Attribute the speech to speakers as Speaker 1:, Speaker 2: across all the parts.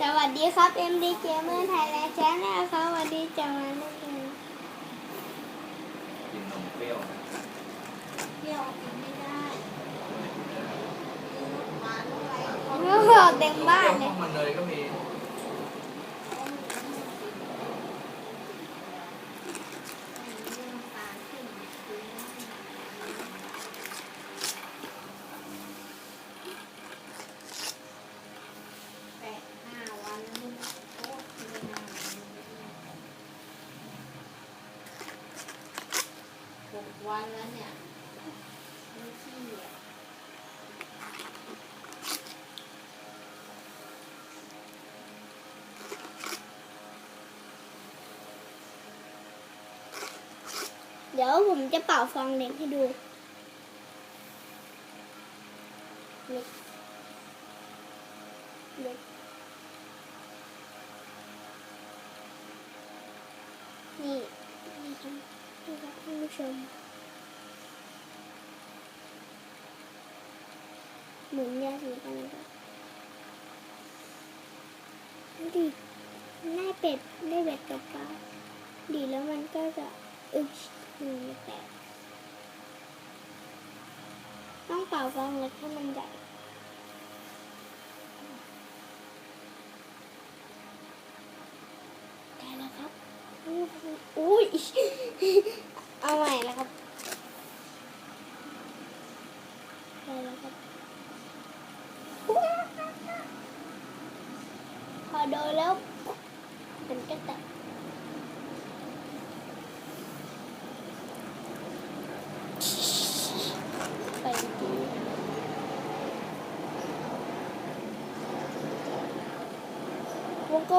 Speaker 1: สวัสดีครับ MD Gamer Thailand Channel ครับวันนี้จะมาเล่น
Speaker 2: กินนมเปรี้ยว
Speaker 3: เปรี้ยวกินไม่ได้หวานอะไร
Speaker 1: โอ้โหเต็มบ้าน
Speaker 2: เลยมันเลยก็มี
Speaker 3: แปดห้าวันแล้วนี่โอ้ไม่นานหก วันแล้วเนี่ยไม่ขี้อ่
Speaker 1: เดี๋ยวผมจะเป่าฟองเล็กให้ดูเล็กเล็กนี่นี่ครับนี่ครับท่านผู้ชม หมุนยาสีกันครับดูดิได้เป็ดได้เป็ดกับปลาดีแล้วมันก็จะอึชมือแตกต้องเป่าฟองเล็กให้มันใหญ่ได้แล้วครับอู้หูอุ้ยเอาใหม่แล้วครับได้แล้วครับ พอโดนแล้วมันก็แตกไปดีวงก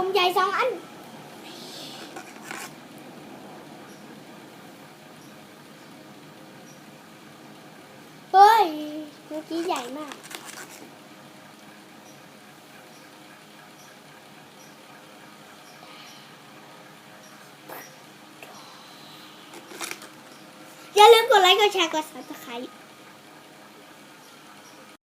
Speaker 1: ลมใหญ่สองอันเฮ้ยเมื่อกี้ใหญ่มากอย่าลืมกดไลค์ กดแชร์ กด subscribe